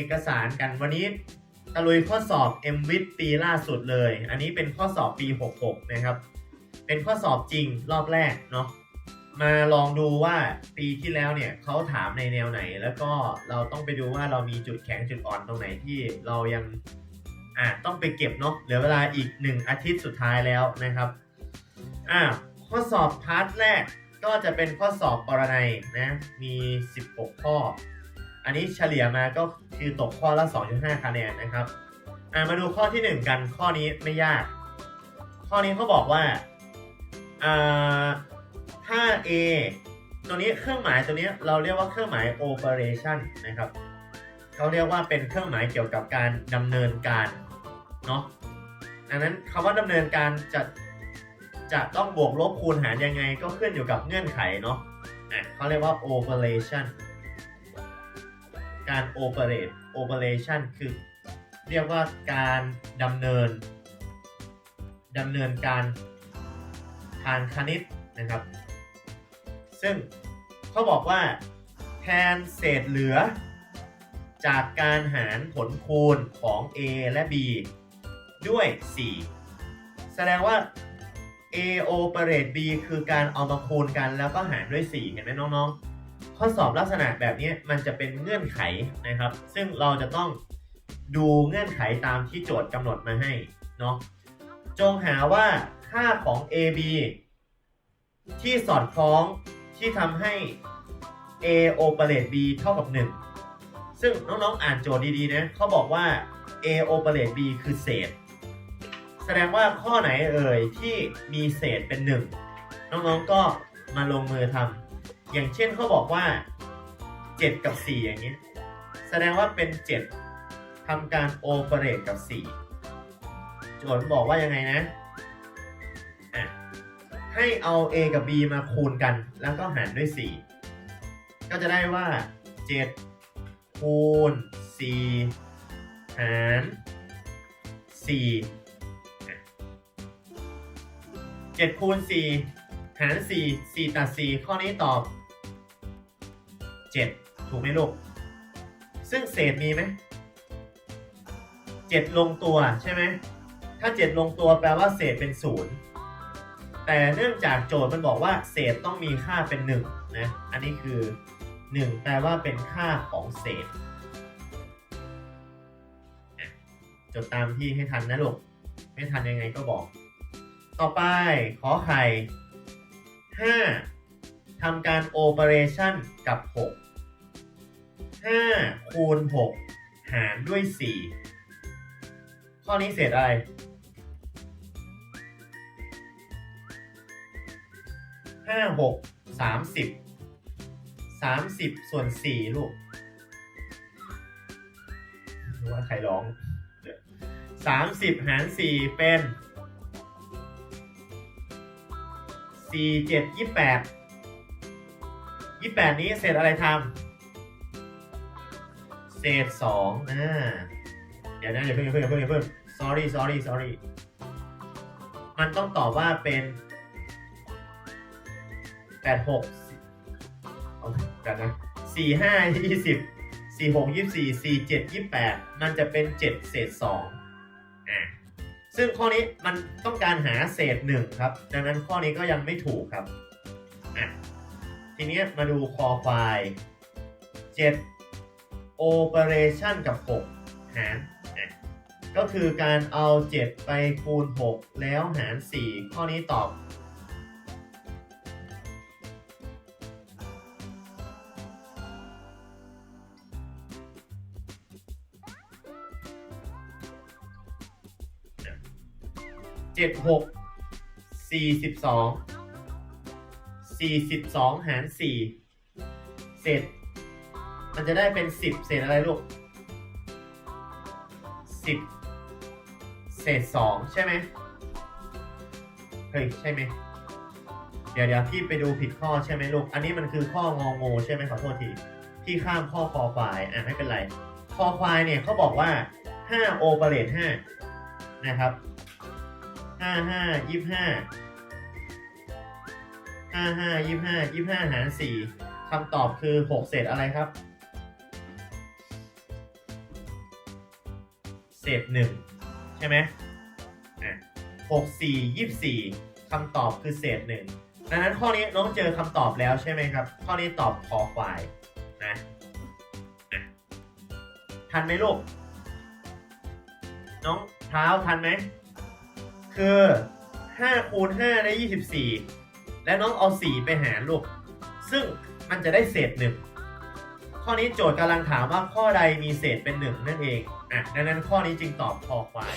อกสารกันวันนี้ตะลุยข้อสอบ m w i t ปีล่าสุดเลย อันนี้เป็นข้อสอบปี 66 นะครับ เป็นข้อสอบจริงรอบแรกเนาะมาลองดูว่าปีที่แล้วเนี่ยเขาถามในแนวไหน แล้วก็เราต้องไปดูว่าเรามีจุดแข็งจุดอ่อนตรงไหนที่เรายังอะต้องไปเก็บเนาะเหลือเวลาอีก 1 อาทิตย์สุดท้ายแล้วนะครับอะข้อสอบพาร์ทแรกก็จะเป็นข้อสอบปรนัยนะมี 16 ข้อ อันนี้เฉลี่ยมาก็คือตกข้อละ 2.5 คะแนนนะครับอะมาดูข้อทีหนึ่1 กันข้อนี้ไม่ยาก ข้อนี้เขาบอกว่าอ่าถ้า A ตัวนี้เครื่องหมายตัวนี้เราเรียกว่าเครื่องหมาย operation นะครับเขาเรียกว่าเป็นเครื่องหมายเกี่ยวกับการดำเนินการเนาะดังนั้นคำว่าดำเนินการจะจะต้องบวกลบคูณหารยังไงก็ขึ้นอยู่กับเงื่อนไขเนาะอะเขาเรียกว่า operation การ operate operation คือเรียกว่าการดำเนินดำเนินการทางคณิตนะครับ ซึ่งเขาบอกว่าแทนเศษเหลือ จากการหารผลคูณของ A และ B ด้วย 4 แสดงว่า A operate B คือการเอามาคูณกันแล้วก็หารด้วย 4 เห็นไหมน้องๆ ข้อสอบลักษณะแบบนี้มันจะเป็นเงื่อนไขนะครับ ซึ่งเราจะต้องดูเงื่อนไขตามที่โจทย์กำหนดมาให้เนาะจงหาว่าค่าของ AB ที่สอดคล้องที่ทำให้ A operate B เท่ากับ 1 ซึ่งน้องๆอ่านโจทย์ดีๆนะเขาบอกว่า A operate B คือเศษ แสดงว่าข้อไหนเอ่ยที่มีเศษเป็น 1 น้องๆก็มาลงมือทำ อย่างเช่นเขาบอกว่า 7 กับ 4 อย่างนี้ แสดงว่าเป็น 7ทำการ operate กับ 4 โจทย์บอกว่ายังไงนะอะให้เอา a กับ b มาคูณกัน แล้วก็หารด้วย 4 ก็จะได้ว่า 7 คูณ 4 หาร4อะ7คูณ4หาร4 4ตัด4ข้อนี้ตอบ 7ถูกไหมลูก ซึ่งเศษมีไหม7ลงตัวใช่ไหมถ้า7ลงตัวแปลว่าเศษเป็น0แต่เนื่องจากโจทย์มันบอกว่า เศษต้องมีค่าเป็น1นะ อันนี้คือ1แปลว่าเป็นค่าของเศษจดตามที่ให้ทันนะลูก ไม่ทันยังไงก็บอก ต่อไปขอไข่5 ทำการโอเปอเรชั่นกับ 6 5 คูณ 6 หารด้วย 4 ข้อนี้เศษอะไรห้าหกสามสิบสามสิบส่วนสี่ลูกรู้ว่าใครร้องสามสิบหารสี่เป็นสี่เจ็ดยี่แปด ยี่แปดนี้เศษอะไรทำเศษสองอ่าเดี๋ยวนะอย่าเพิ่งอย่าเพิ่งอย่าเพิ่งอย่าเพิ่ง sorry sorry sorry มันต้องตอบว่าเป็นแปดหกเอากันนะสี่ห้ายี่สิบสี่หกยี่สี่สี่เจ็ดยี่แปดมันจะเป็นเจ็ดเศษสองอ่าซึ่งข้อนี้มันต้องการหาเศษหนึ่งครับ ดังนั้นข้อนี้ก็ยังไม่ถูกครับอะ ทีนี้มาดูคอควายเจ็ดโอเปอเรชั่นกับหกหารก็คือการเอา 7 ไปคูณ 6 แล้วหาร 4 ข้อนี้ตอบ เจ็ดหกสี่สิบสอง สี่สิบสองหารสี่เศษมันจะได้เป็นสิบเศษอะไรลูกสิบเศษสองใช่ไหมเฮ้ย ใช่ไหม เดี๋ยวเดี๋ยวพี่ไปดูผิดข้อใช่ไหมลูก อันนี้มันคือข้ององูใช่ไหมขอโทษที พี่ข้ามข้อคอควาย อะไม่เป็นไร คอควายเนี่ยเขาบอกว่า5โอเปเรต5นะครับห้าห้ายี่ ห้าห้ายี่ห้ายี่ห้าหารสี่คำตอบคือหกเศษอะไรครับ เศษหนึ่งใช่ไหมอะหกสี่ยี่สี่คำตอบคือเศษหนึ่งดังนั้นข้อนี้น้องเจอคำตอบแล้วใช่ไหมครับ ข้อนี้ตอบคอควายนะอะทันไหมลูก น้องเท้าทันไหม คือ5คูณ5ได้ 24 และน้องเอาสีไปหารลูก ซึ่งมันจะได้เศษหนึ่งข้อนี้โจทย์กำลังถามว่าข้อใดมีเศษเป็นหนึ่งนั่นเองอะดังนั้นข้อนี้จึงตอบคอควาย